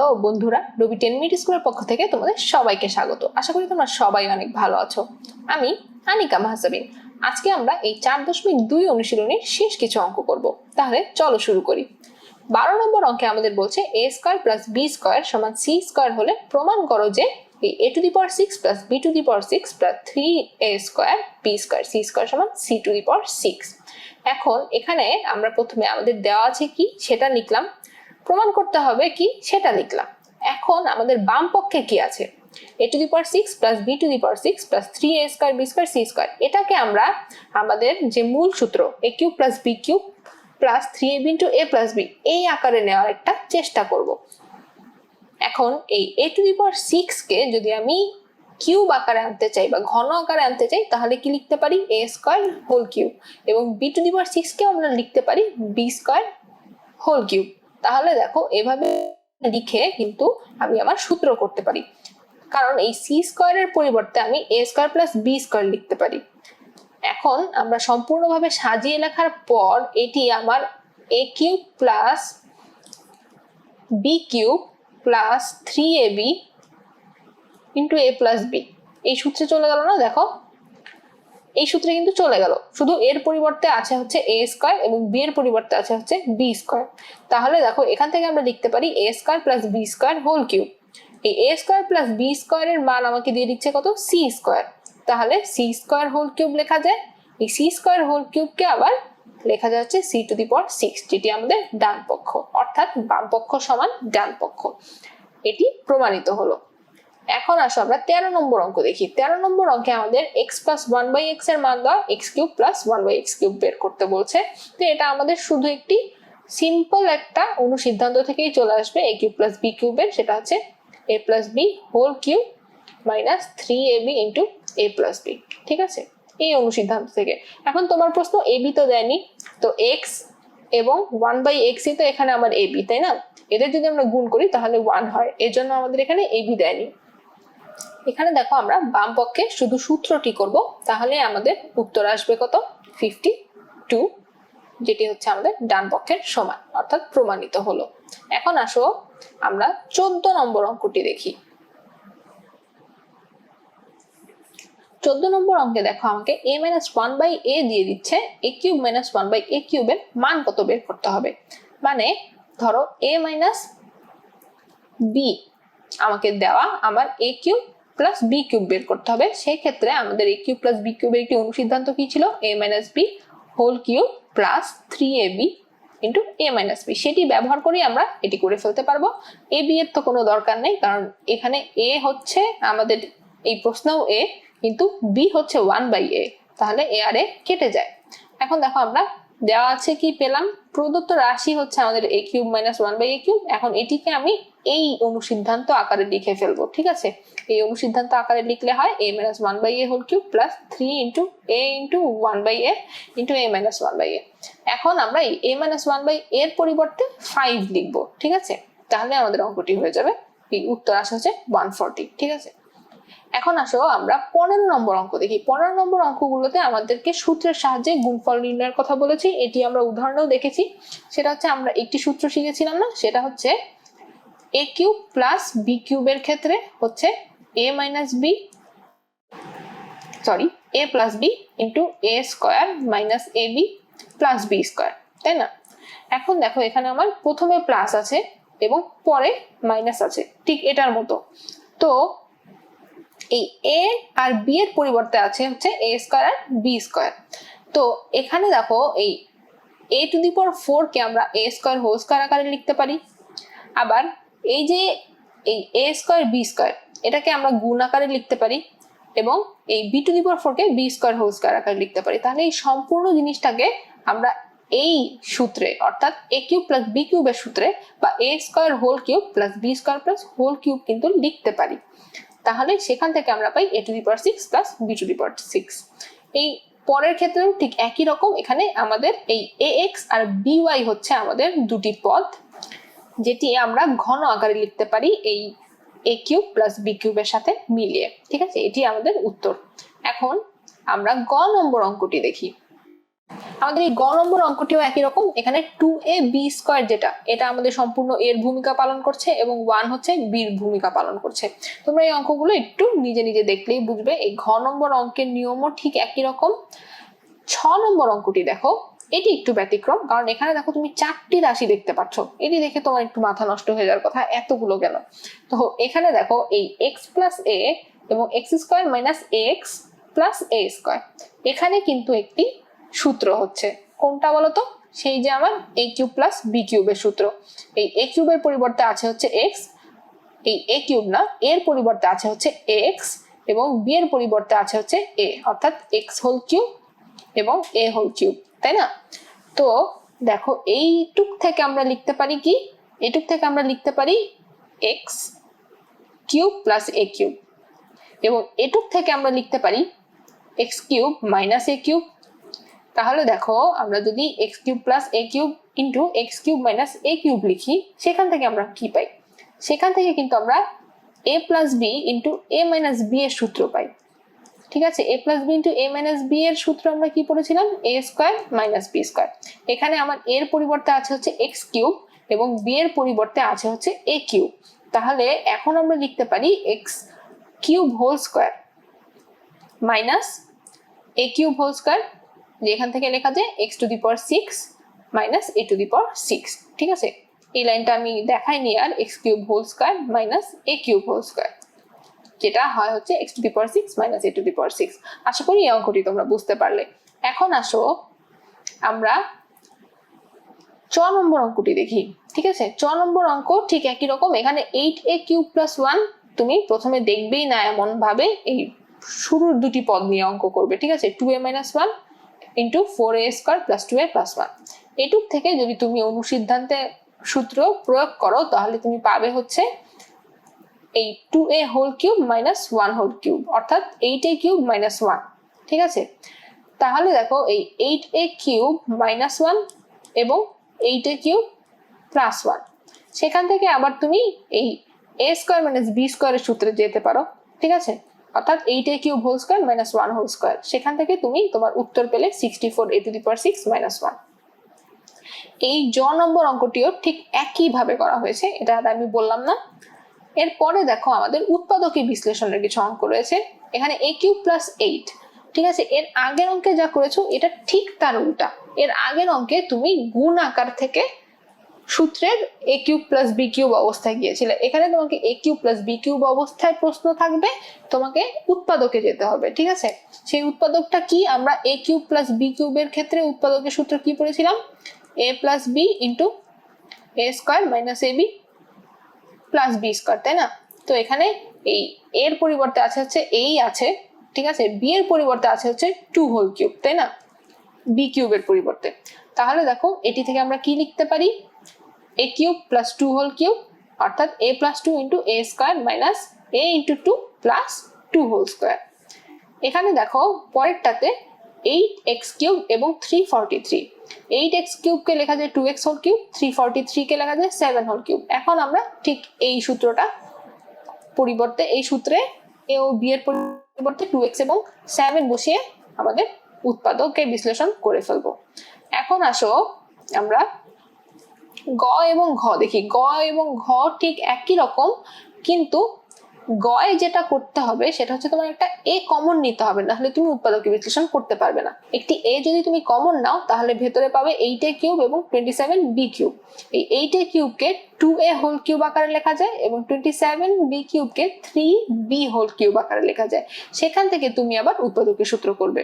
Hello বন্ধুরা রবি ten minute স্কুলের পক্ষ থেকে তোমাদের সবাইকে স্বাগত। আশা করি তোমরা সবাই অনেক ভালো আছো। আমি আনিকা মাহাসাবিন। আজকে আমরা এই চার দশমিক দুই অনুশীলনের শেষ কিছু অঙ্ক করব। তাহলে চলো শুরু করি। বারো নম্বর অঙ্কে আমাদের বলছে A square plus B square সমান সি স্কোয়ার হলে প্রমাণ করো যে এই A to the power six plus B to the power six plus three A square B square C square সমান C to the power six এখন এখানে আমরা প্রথমে আমাদের দেওয়া আছে কি? সেটা লিখলাম। প্রমাণ করতে হবে কি সেটা লিখলাম। এখন আমাদের বাম পক্ষে কি আছে? A to the power six plus B to the power six plus three A square B square C square এটাকে আমরা আমাদের যে মূল সূত্র A cube plus B cube plus three A B into A plus B এই আকারে নেওয়ার একটা চেষ্টা করব। এখন এই এ টু দি পাওয়ার সিক্সকে যদি আমি কিউব আকারে আনতে চাই বা ঘন আকারে আনতে চাই, তাহলে কি লিখতে পারি? এ স্কোয়ার হোল কিউব এবং বি টু দি পাওয়ার সিক্সকে আমরা লিখতে পারি বি স্কোয়ার হোল কিউব তাহলে দেখো, এভাবে লিখে কিন্তু আমি আমার সূত্র করতে পারি। কারণ এই সি স্কোয়ারের পরিবর্তে আমি A square plus B square লিখতে পারি। এখন আমরা সম্পূর্ণভাবে সাজিয়ে লেখার পর এটি আমার A cube plus B cube plus three A B into A plus B এই সূত্রে চলে গেল না, দেখো? এই সূত্রে কিন্তু চলে গেল। শুধু এর পরিবর্তে আছে হচ্ছে এ স্কোয়ার এবং বি এর পরিবর্তে আছে হচ্ছে বি স্কোয়ার তাহলে দেখো, এখান থেকে আমরা লিখতে পারি A square plus B square whole cube এই এ স্কোয়ার প্লাস বি স্কোয়ারের মান আমাকে দিয়ে দিচ্ছে কত? সি স্কোয়ার তাহলে সি স্কোয়ার হোল কিউব লেখা যায়। এই সি স্কোয়ার হোল কিউবকে আবার লেখা যাচ্ছে C to the power six যেটি আমাদের ডান পক্ষ, অর্থাৎ বাম পক্ষ সমান ডান পক্ষ। এটি প্রমাণিত হলো। এখন আসো, আমরা তেরো নম্বর অঙ্ক দেখি। তেরো নম্বর অঙ্কে আমাদের এক্স প্লাস ওয়ান বাই এক্সের মান দেওয়া X cube plus one by X cube বের করতে বলছে। তো এটা আমাদের শুধু একটি সিম্পল একটা অনুসিদ্ধান্ত থেকেই চলে আসবে। এ কিউব প্লাস বি কিউবের সেটা হচ্ছে A plus B whole cube minus three A B into A plus B ঠিক আছে? এই অনুসিদ্ধান্ত থেকে। এখন তোমার প্রশ্ন এ বি তো দেয়নি। তো এক্স এবং ওয়ান বাই এক্সই তো এখানে আমার এ বি তাই না? এদের যদি আমরা গুণ করি, তাহলে ওয়ান হয়। এর জন্য আমাদের এখানে এ বি দেয়নি। এখানে দেখো আমরা বাম পক্ষে শুধু সূত্রটি করব, তাহলে আমাদের উত্তর আসবে কত? ফিফটি টু যেটি হচ্ছে আমাদের ডান পক্ষের সমান, অর্থাৎ প্রমাণিত হলো। এখন আসো আমরা চোদ্দ নম্বর অঙ্কটি দেখি। চোদ্দ নম্বর অঙ্কে দেখো, আমাকে A minus one by A দিয়ে দিচ্ছে A cube minus one by A কিউবের মান কত বের করতে হবে? মানে ধরো এ মাইনাস বি আমাকে দেওয়া আমার A cube plus B cube বের করতে হবে। সেই ক্ষেত্রে আমাদের এ কিউব প্লাস বি কিউবের একটি অনুসিদ্ধান্ত কি ছিল? A minus B whole cube plus three A B into A minus B সেটি ব্যবহার করেই আমরা এটি করে ফেলতে পারব। এ বি এর তো কোনো দরকার নেই, কারণ এখানে এ হচ্ছে আমাদের এই প্রশ্নও এ কিন্তু বি হচ্ছে ওয়ান বাই এ তাহলে এ আর এ কেটে যায়। এখন দেখো আমরা দেওয়া আছে কি পেলাম? প্রদত্ত রাশি হচ্ছে আমাদের A cube minus one by A cube এখন এটিকে আমি এই অনুসিদ্ধান্ত আকারে লিখে ফেলব, ঠিক আছে? এই অনুসিদ্ধান্ত আকারে লিখলে হয় A minus one by A whole cube plus three into A into one by A into A minus one by A এখন আমরা এই এ মাইনাস ওয়ান বাই এর পরিবর্তে ফাইভ লিখব, ঠিক আছে? তাহলে আমাদের অঙ্কটি হয়ে যাবে। উত্তর আসা হচ্ছে ওয়ান ফর্টি ঠিক আছে? এখন আসো আমরা পনেরো নম্বর অঙ্ক দেখি। পনেরো নম্বর অঙ্কগুলোতে আমাদেরকে সূত্রের সাহায্যে গুণফল নির্ণয়ের কথা বলেছি। এটি আমরা উদাহরণেও দেখেছি। সেটা হচ্ছে আমরা একটি সূত্র শিখেছিলাম না? সেটা হচ্ছে এ কিউব প্লাস বি কিউবের ক্ষেত্রে হচ্ছে A minus B sorry A plus B into A square minus A B plus B square তাই না? এখন দেখো এখানে আমার প্রথমে প্লাস আছে এবং পরে মাইনাস আছে, ঠিক এটার মতো। তো এই এ আর বি এর পরিবর্তে আছে হচ্ছে এ স্কোয়ার আর বি স্কোয়ার তো এখানে দেখো এই A to the power four কে আমরা এ স্কোয়ার হোল স্কোয়ার আকারে লিখতে পারি। আবার এই যে এই এ স্কোয়ার বি স্কোয়ার এটাকে আমরা গুণ আকারে লিখতে পারি এবং এই B to the power four K B square whole square আকারে লিখতে পারি। তাহলে এই সম্পূর্ণ জিনিসটাকে আমরা এই সূত্রে, অর্থাৎ এ কিউব প্লাস বি কিউবের সূত্রে বা A square whole cube plus B square plus whole cube কিন্তু লিখতে পারি। তাহলে সেখান থেকে আমরা পাই A to the power six plus B to the power six এই পরের ক্ষেত্রেও ঠিক একই রকম এখানে আমাদের এই এ এক্স আর বি ওয়াই হচ্ছে আমাদের দুটি পদ। যেটি আমরা ঘন আকারে লিখতে পারি এই এ কিউব প্লাস বি কিউবের সাথে মিলিয়ে, ঠিক আছে? এটি আমাদের উত্তর। এখন আমরা গ নম্বর অঙ্কটি দেখি। আমাদের এই গ নম্বর অঙ্কটিও একই রকম। এখানে টু এ বি স্কোয়ার যেটা, এটা আমাদের সম্পূর্ণ এর ভূমিকা পালন করছে এবং ওয়ান হচ্ছে বির ভূমিকা পালন করছে। তোমরা এই অঙ্কগুলো একটু নিজে নিজে দেখলেই বুঝবে। এই ঘ নম্বর অঙ্কের নিয়মও ঠিক একই রকম। ছ নম্বর অঙ্কটি দেখো। এটি একটু ব্যতিক্রম, কারণ এখানে দেখো তুমি চারটি রাশি দেখতে পাচ্ছ। এটি দেখে তোমার একটু মাথা নষ্ট হয়ে যাওয়ার কথা, এতগুলো কেন তো এখানে দেখো এই এক্স প্লাস এ এবং X square minus X plus A square এখানে কিন্তু একটি সূত্র হচ্ছে। কোনটা বলতো? সেই যে আমার এ কিউব প্লাস বি কিউবের সূত্র। এই এ কিউবের পরিবর্তে আছে হচ্ছে এক্স এই এ কিউব না, এর পরিবর্তে আছে হচ্ছে এক্স এবং বি এর পরিবর্তে আছে হচ্ছে এ অর্থাৎ এক্স হোল কিউব এবং এ হোল কিউব তাই না? তো দেখো, এইটুক থেকে আমরা লিখতে পারি কি? এটুক থেকে আমরা লিখতে পারি X cube plus A cube. এবং এটুক থেকে আমরা লিখতে পারি X cube minus A cube. তাহলে দেখো, আমরা যদি X cube plus A cube into X cube minus A cube লিখি, সেখান থেকে আমরা কি পাই? সেখান থেকে কিন্তু আমরা A plus B into A minus B এর সূত্র পাই। ঠিক আছে? A plus B into A minus B এর সূত্র আমরা কি পড়েছিলাম? A square minus B square এখানে আমার এর পরিবর্তে আছে হচ্ছে এক্স কিউব এবং বি এর পরিবর্তে আছে হচ্ছে এ কিউব তাহলে এখন আমরা লিখতে পারি X cube whole square minus A cube whole square যেখান থেকে লেখা যায় X to the power six minus A to the power six ঠিক আছে? এই লাইনটা আমি দেখাইনি আর X cube whole square minus A cube whole square যেটা হয় হচ্ছে X to the power six minus A to the power six আশা করি এই অঙ্কটি তোমরা বুঝতে পারলে। এখন আসো আমরা চ নম্বর অঙ্কটি দেখি, ঠিক আছে? চ নম্বর অঙ্ক ঠিক একই রকম, এখানে eight A cube plus one তুমি প্রথমে দেখবেই না এমন ভাবে এই শুরুর দুটি পদ নিয়ে অঙ্ক করবে, ঠিক আছে? Two A minus one into four A square plus two A plus one এটুক থেকে যদি তুমি অনুসিদ্ধান্তে সূত্র প্রয়োগ করো, তাহলে তুমি পাবে হচ্ছে এই two A whole cube minus one whole cube অর্থাৎ eight A cube minus one ঠিক আছে? তাহলে দেখো এই eight A cube minus one এবং eight A cube plus one সেখান থেকে আবার তুমি এই এ স্কোয়ার মাইনাস বি স্কোয়ারের সূত্রে যেতে পারো, ঠিক আছে? অর্থাৎ eight A cube whole square minus one whole square সেখান থেকে তুমি তোমার উত্তর পেলে sixty four A to the power six minus one এই জ নম্বর অঙ্কটিও ঠিক একইভাবে করা হয়েছে, এটা আমি বললাম না। এরপরে দেখো আমাদের উৎপাদকী বিশ্লেষণের কিছু অঙ্ক রয়েছে। এখানে এ কিউ প্লাস এইট ঠিক আছে? এর আগের অঙ্কে যা করেছ, এটা ঠিক তার উল্টা। এর আগের অঙ্কে তুমি গুণ আকার থেকে সূত্রের A cube plus B cube অবস্থায় গিয়েছিলে। এখানে তোমাকে A cube plus B cube অবস্থায় প্রশ্ন থাকবে, তোমাকে উৎপাদকে যেতে হবে, ঠিক আছে? সেই উৎপাদকটা কি? আমরা এ কিউব প্লাস বি কিউবের ক্ষেত্রে উৎপাদকের সূত্র কি পড়েছিলাম? A plus B into A square minus A B plus B square তাই না? তো এখানে এই এর পরিবর্তে আছে হচ্ছে এই আছে, ঠিক আছে? বি এর পরিবর্তে আছে হচ্ছে টু হোল কিউব তাই না? বি কিউবের পরিবর্তে। তাহলে দেখো, এটি থেকে আমরা কি লিখতে পারি? A cube plus two whole cube অর্থাৎ A plus two into A square minus A into two plus two whole square এখানে দেখো, পরেরটাতে এইট এক্স কিউব এবং three forty three eight X কিউবকে লেখা যায় two X whole cube three forty থ্রিকে লেখা যায় seven whole cube এখন আমরা ঠিক এই সূত্রটা পরিবর্তে, এই সূত্রে এ ও বি এর পরিবর্তে টু এক্স এবং সেভেন বসিয়ে আমাদের উৎপাদককে বিশ্লেষণ করে ফেলব। এখন আসো আমরা গ এবং ঘ দেখি। গ এবং ঘ ঠিক একই রকম, কিন্তু গয় যেটা করতে হবে, সেটা হচ্ছে তোমার একটা এ কমন নিতে হবে, নাহলে তুমি উৎপাদক বিশ্লেষণ করতে পারবে না। একটি এ যদি তুমি কমন নাও, তাহলে ভেতরে পাবে এইট এ কিউব এবং টোয়েন্টি সেভেন বি কিউব এই এইট এ কিউবকে টু এ হোল কিউব আকারে লেখা যায় এবং টোয়েন্টি সেভেন বি কিউবকে থ্রি বি হোল কিউব আকারে লেখা যায়। সেখান থেকে তুমি আবার উৎপাদকের সূত্র করবে।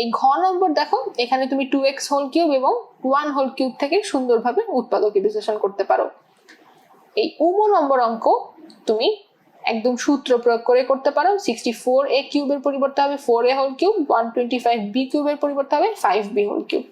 এই ঘ নম্বর দেখো, এখানে তুমি টু এক্স হোল কিউব এবং ওয়ান হোল কিউব থেকে সুন্দরভাবে উৎপাদকে বিশ্লেষণ করতে পারো। এই উম নম্বর অঙ্ক তুমি একদম সূত্র প্রয়োগ করে করতে পারো। সিক্সটি ফোর এ কিউবের পরিবর্তে হবে four A whole cube one twenty five B কিউবের পরিবর্তে হবে five B whole cube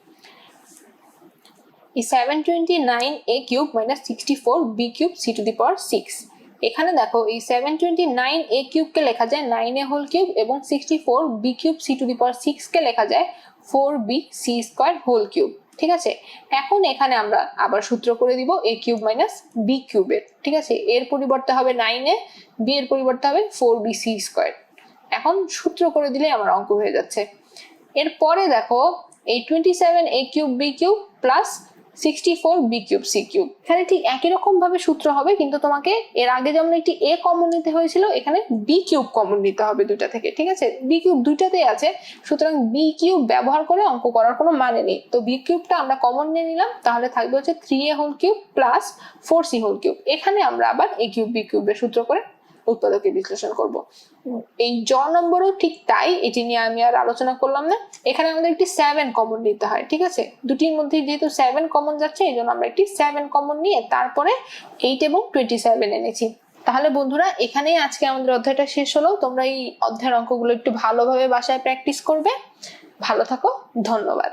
seven twenty nine A cube minus sixty four B cube C two the power six এখানে দেখো, এই সেভেন টোয়েন্টি নাইন এ কিউবকে লেখা যায় nine A whole cube এবং sixty four B cube C two the power সিক্সকে লেখা যায় four B C square whole cube ঠিক আছে? এখন এখানে আমরা আবার সূত্র করে দিব এ কিউব মাইনাস বি কিউবের ঠিক আছে? এর পরিবর্তে হবে নাইন বি এর পরিবর্তে হবে ফোর বি সি স্কোয়ার এখন সূত্র করে দিলে আমার অঙ্ক হয়ে যাচ্ছে। এরপরে দেখো, এই twenty seven A cube B cube plus sixty four B cube C cube এখানে ঠিক একই রকম ভাবে সূত্র হবে, কিন্তু তোমাকে এর আগে যেমন একটি এ কমন নিতে হয়েছিল, এখানে বি কিউব কমন নিতে হবে দুইটা থেকে, ঠিক আছে? বি কিউব দুইটাতেই আছে, সুতরাং বি কিউব ব্যবহার করে অঙ্ক করার কোনো মানে নেই। তো বি কিউবটা আমরা কমন নিয়ে নিলাম, তাহলে থাকবে হচ্ছে three A whole cube plus four C whole cube এখানে আমরা আবার এ কিউব বি কিউবের সূত্র করে উৎপাদকে বিশ্লেষণ করব। এই জ নম্বরও ঠিক তাই, এটি নিয়ে আমি আর আলোচনা করলাম না। এখানে আমাদের একটি সেভেন কমন নিতে হয়, ঠিক আছে? দুটির মধ্যে যেহেতু সেভেন কমন যাচ্ছে, এই জন্য আমরা একটি সেভেন কমন নিয়ে তারপরে এইট এবং টোয়েন্টি সেভেন এনেছি। তাহলে বন্ধুরা, এখানেই আজকে আমাদের অধ্যায়টা শেষ হলো। তোমরা এই অধ্যায়ের অঙ্কগুলো একটু ভালোভাবে বাসায় প্র্যাকটিস করবে। ভালো থাকো, ধন্যবাদ।